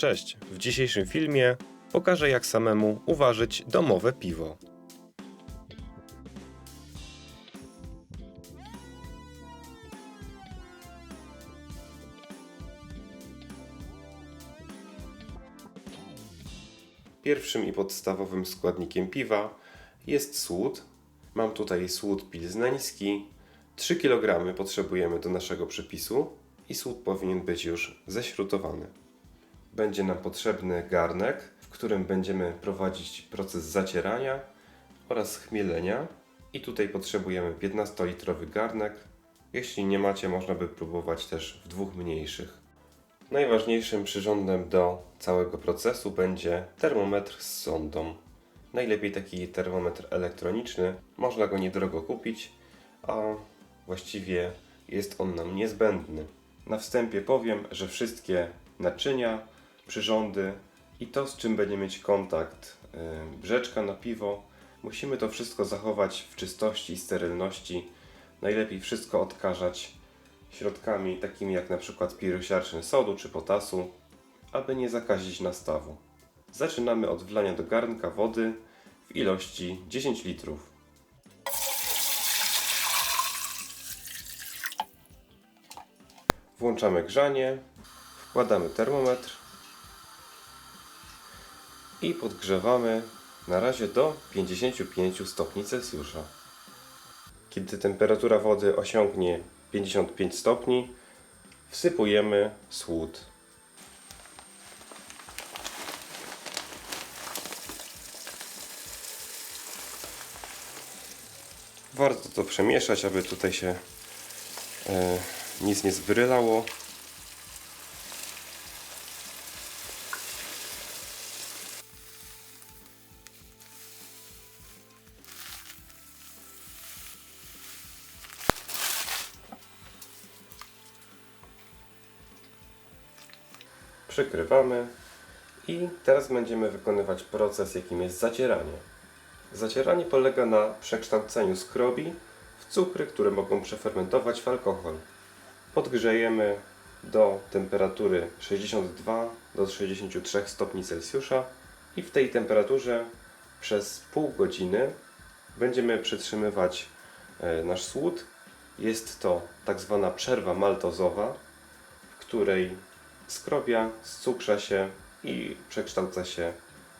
Cześć! W dzisiejszym filmie pokażę jak samemu uważać domowe piwo. Pierwszym i podstawowym składnikiem piwa jest słód. Mam tutaj słód pilzneński. 3 kg potrzebujemy do naszego przepisu i słód powinien być już ześrutowany. Będzie nam potrzebny garnek, w którym będziemy prowadzić proces zacierania oraz chmielenia. I tutaj potrzebujemy 15-litrowy garnek. Jeśli nie macie, można by próbować też w dwóch mniejszych. Najważniejszym przyrządem do całego procesu będzie termometr z sondą. Najlepiej taki termometr elektroniczny. Można go niedrogo kupić, a właściwie jest on nam niezbędny. Na wstępie powiem, że wszystkie naczynia, przyrządy i to, z czym będzie mieć kontakt yy, brzeczka na piwo, musimy to wszystko zachować w czystości i sterylności. Najlepiej wszystko odkażać środkami takimi jak na przykład pirusiarczny sodu czy potasu, aby nie zakazić nastawu. Zaczynamy od wlania do garnka wody w ilości 10 litrów. Włączamy grzanie, wkładamy termometr i podgrzewamy na razie do 55 stopni Celsjusza. Kiedy temperatura wody osiągnie 55 stopni, wsypujemy słód. Warto to przemieszać, aby tutaj się e, nic nie zbrylało. Przykrywamy i teraz będziemy wykonywać proces, jakim jest zacieranie. Zacieranie polega na przekształceniu skrobi w cukry, które mogą przefermentować w alkohol. Podgrzejemy do temperatury 62 do 63 stopni Celsjusza i w tej temperaturze przez pół godziny będziemy przytrzymywać e, nasz słód. Jest to tak zwana przerwa maltozowa, w której skrobia scukrza się i przekształca się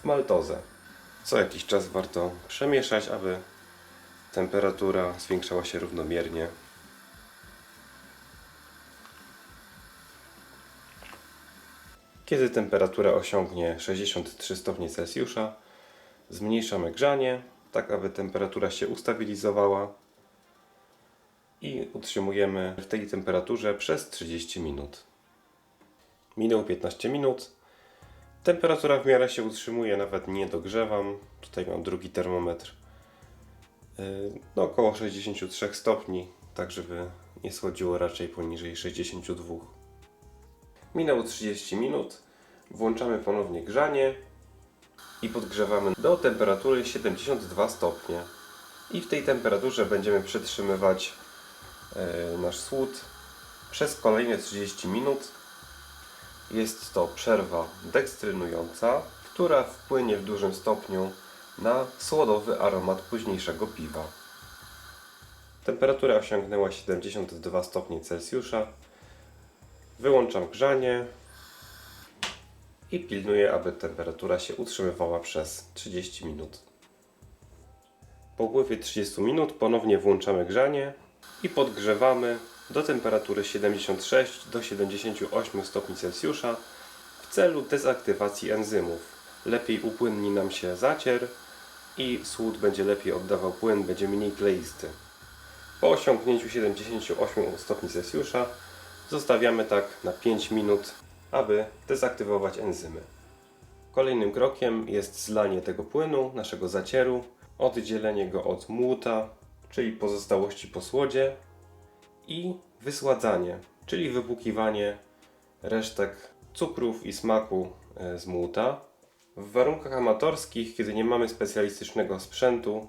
w maltozę. Co jakiś czas warto przemieszać, aby temperatura zwiększała się równomiernie. Kiedy temperatura osiągnie 63 stopnie Celsjusza, zmniejszamy grzanie, tak aby temperatura się ustabilizowała i utrzymujemy w tej temperaturze przez 30 minut. Minęło 15 minut. Temperatura w miarę się utrzymuje, nawet nie dogrzewam. Tutaj mam drugi termometr. Yy, No, około 63 stopni, tak żeby nie schodziło raczej poniżej 62. Minęło 30 minut. Włączamy ponownie grzanie i podgrzewamy do temperatury 72 stopnie. I w tej temperaturze będziemy przetrzymywać yy, nasz słód przez kolejne 30 minut. Jest to przerwa dekstrynująca, która wpłynie w dużym stopniu na słodowy aromat późniejszego piwa. Temperatura osiągnęła 72 stopnie Celsjusza. Wyłączam grzanie i pilnuję, aby temperatura się utrzymywała przez 30 minut. Po upływie 30 minut ponownie włączamy grzanie i podgrzewamy do temperatury 76 do 78 stopni Celsjusza w celu dezaktywacji enzymów. Lepiej upłynni nam się zacier i słód będzie lepiej oddawał płyn, będzie mniej kleisty. Po osiągnięciu 78 stopni Celsjusza zostawiamy tak na 5 minut, aby dezaktywować enzymy. Kolejnym krokiem jest zlanie tego płynu, naszego zacieru, oddzielenie go od młuta, czyli pozostałości po słodzie i wysładzanie, czyli wypłukiwanie resztek cukrów i smaku e, z młuta. W warunkach amatorskich, kiedy nie mamy specjalistycznego sprzętu,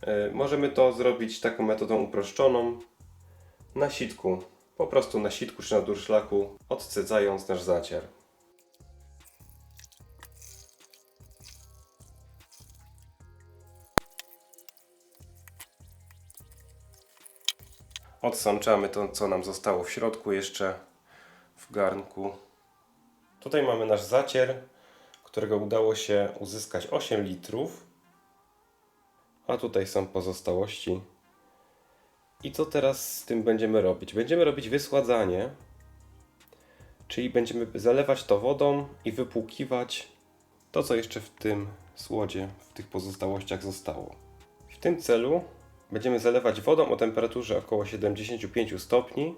e, możemy to zrobić taką metodą uproszczoną na sitku. Po prostu na sitku czy na durszlaku, odcedzając nasz zacier. Odsączamy to, co nam zostało w środku jeszcze w garnku. Tutaj mamy nasz zacier, którego udało się uzyskać 8 litrów. A tutaj są pozostałości. I co teraz z tym będziemy robić? Będziemy robić wysładzanie, czyli będziemy zalewać to wodą i wypłukiwać to, co jeszcze w tym słodzie, w tych pozostałościach zostało. W tym celu będziemy zalewać wodą o temperaturze około 75 stopni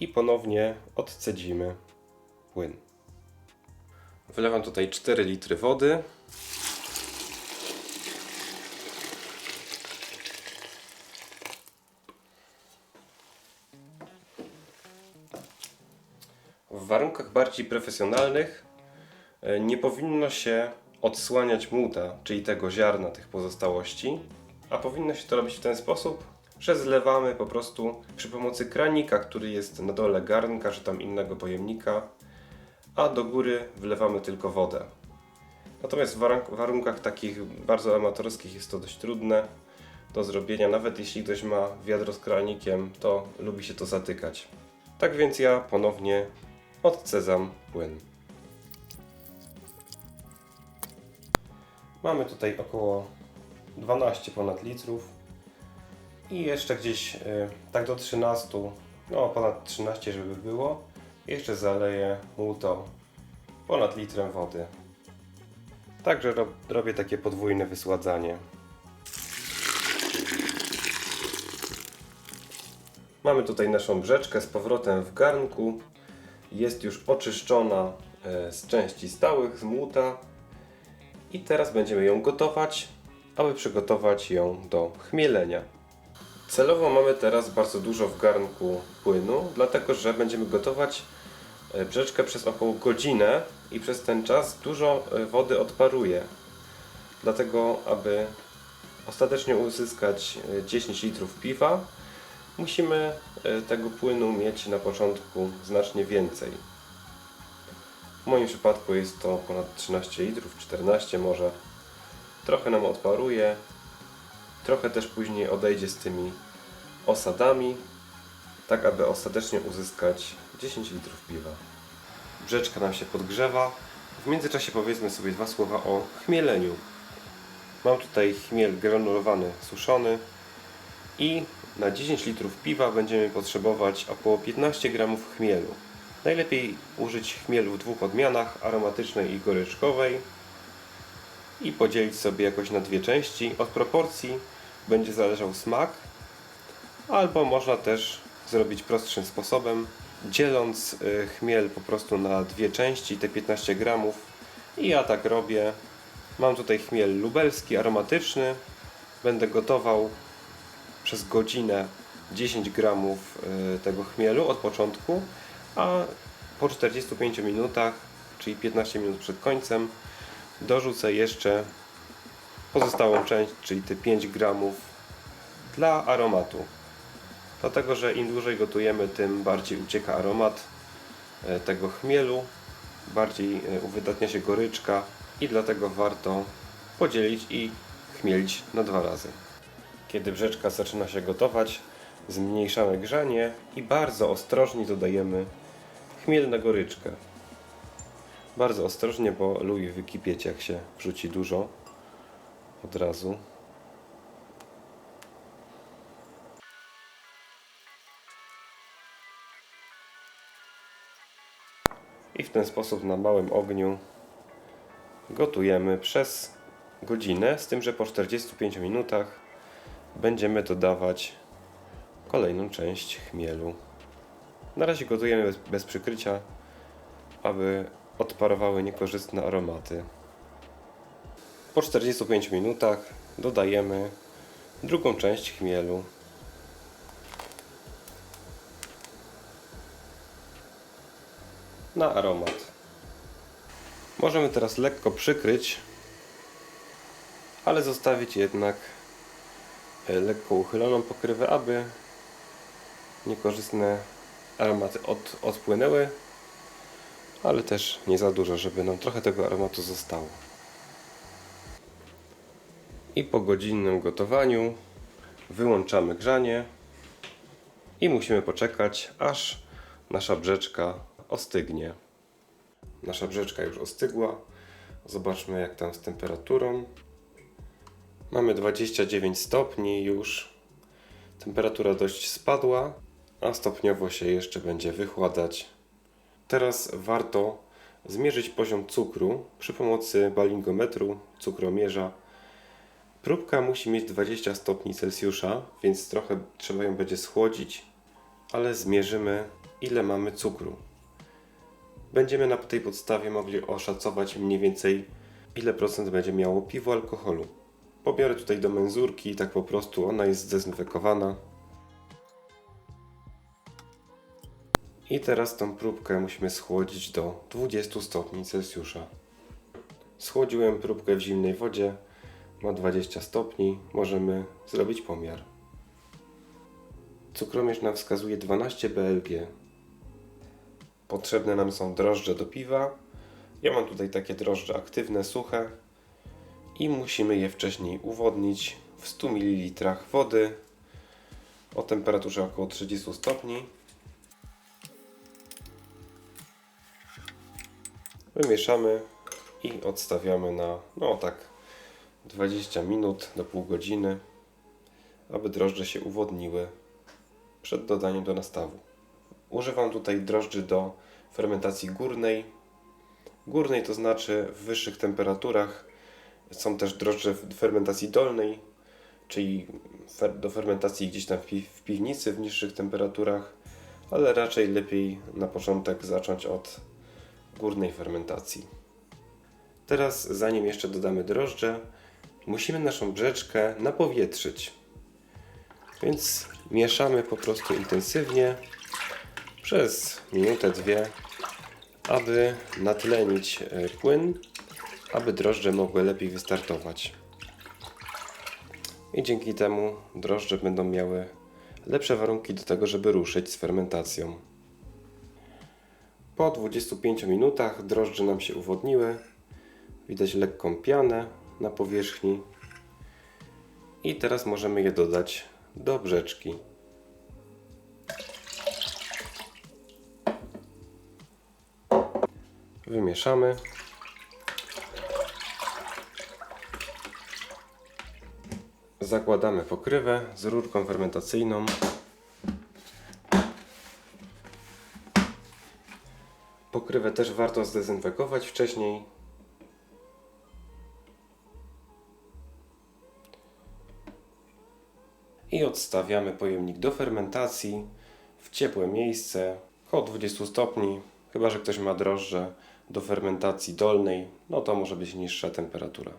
i ponownie odcedzimy płyn. Wylewam tutaj 4 litry wody. W warunkach bardziej profesjonalnych e, nie powinno się odsłaniać muta, czyli tego ziarna, tych pozostałości, a powinno się to robić w ten sposób, że zlewamy po prostu przy pomocy kranika, który jest na dole garnka czy tam innego pojemnika, a do góry wlewamy tylko wodę. Natomiast w warunk- warunkach takich bardzo amatorskich jest to dość trudne do zrobienia. Nawet jeśli ktoś ma wiadro z kranikiem, to lubi się to zatykać. Tak więc ja ponownie odcedzam płyn. Mamy tutaj około 12 ponad litrów i jeszcze gdzieś y, tak do 13, no ponad 13 żeby było. Jeszcze zaleję mu to ponad litrem wody. Także rob, robię takie podwójne wysładzanie. Mamy tutaj naszą brzeczkę z powrotem w garnku. Jest już oczyszczona e, z części stałych, z młuta. I teraz będziemy ją gotować, aby przygotować ją do chmielenia. Celowo mamy teraz bardzo dużo w garnku płynu, dlatego że będziemy gotować e, brzeczkę przez około godzinę i przez ten czas dużo e, wody odparuje. Dlatego, aby ostatecznie uzyskać e, 10 litrów piwa, musimy e, tego płynu mieć na początku znacznie więcej. W moim przypadku jest to ponad 13 litrów, 14 może. Trochę nam odparuje, trochę też później odejdzie z tymi osadami, tak aby ostatecznie uzyskać 10 litrów piwa. Brzeczka nam się podgrzewa. W międzyczasie powiedzmy sobie dwa słowa o chmieleniu. Mam tutaj chmiel granulowany, suszony i na 10 litrów piwa będziemy potrzebować około 15 gramów chmielu. Najlepiej użyć chmielu w dwóch odmianach, aromatycznej i goryczkowej i podzielić sobie jakoś na dwie części. Od proporcji będzie zależał smak, albo można też zrobić prostszym sposobem, dzieląc y, chmiel po prostu na dwie części, te 15 gramów. I ja tak robię. Mam tutaj chmiel lubelski, aromatyczny. Będę gotował przez godzinę 10 gramów y, tego chmielu od początku, a po 45 minutach, czyli 15 minut przed końcem, dorzucę jeszcze pozostałą część, czyli te 5 gramów dla aromatu. Dlatego, że im dłużej gotujemy, tym bardziej ucieka aromat e, tego chmielu, bardziej e, uwydatnia się goryczka i dlatego warto podzielić i chmielić na dwa razy. Kiedy brzeczka zaczyna się gotować, zmniejszamy grzanie i bardzo ostrożnie dodajemy chmiel na goryczkę. Bardzo ostrożnie, bo lubi wykipieć jak się wrzuci dużo od razu. I w ten sposób na małym ogniu gotujemy przez godzinę, z tym, że po 45 minutach będziemy dodawać kolejną część chmielu. Na razie gotujemy bez, bez przykrycia, aby odparowały niekorzystne aromaty. Po 45 minutach dodajemy drugą część chmielu. Na aromat. Możemy teraz lekko przykryć, ale zostawić jednak e, lekko uchyloną pokrywę, aby niekorzystne aromaty od, odpłynęły, ale też nie za dużo, żeby nam trochę tego aromatu zostało. I po godzinnym gotowaniu wyłączamy grzanie i musimy poczekać, aż nasza brzeczka ostygnie. Nasza brzeczka już ostygła. Zobaczmy, jak tam z temperaturą. Mamy 29 stopni już. Temperatura dość spadła, a stopniowo się jeszcze będzie wychładzać. Teraz warto zmierzyć poziom cukru przy pomocy balingometru, cukromierza. Próbka musi mieć 20 stopni Celsjusza, więc trochę trzeba ją będzie schłodzić, ale zmierzymy ile mamy cukru. Będziemy na tej podstawie mogli oszacować mniej więcej ile procent będzie miało piwo alkoholu. Pobiorę tutaj do menzurki, tak po prostu ona jest zdezynfekowana. I teraz tą próbkę musimy schłodzić do 20 stopni Celsjusza. Schłodziłem próbkę w zimnej wodzie, ma 20 stopni, możemy zrobić pomiar. Cukromierz nam wskazuje 12 BLG. Potrzebne nam są drożdże do piwa. Ja mam tutaj takie drożdże aktywne, suche i musimy je wcześniej uwodnić w 100 ml wody o temperaturze około 30 stopni. Wymieszamy i odstawiamy na no tak 20 minut do pół godziny, aby drożdże się uwodniły przed dodaniem do nastawu. Używam tutaj drożdży do fermentacji górnej. Górnej to znaczy w wyższych temperaturach. Są też drożdże w fermentacji dolnej, czyli do fermentacji gdzieś tam w piwnicy w niższych temperaturach, ale raczej lepiej na początek zacząć od górnej fermentacji. Teraz, zanim jeszcze dodamy drożdże, musimy naszą brzeczkę napowietrzyć. Więc mieszamy po prostu intensywnie przez minutę, dwie, aby natlenić e, płyn, aby drożdże mogły lepiej wystartować. I dzięki temu drożdże będą miały lepsze warunki do tego, żeby ruszyć z fermentacją. Po 25 minutach drożdże nam się uwodniły. Widać lekką pianę na powierzchni. I teraz możemy je dodać do brzeczki. Wymieszamy. Zakładamy pokrywę z rurką fermentacyjną. Pokrywę też warto zdezynfekować wcześniej. I odstawiamy pojemnik do fermentacji w ciepłe miejsce, około 20 stopni. Chyba, że ktoś ma drożdże do fermentacji dolnej, no to może być niższa temperatura.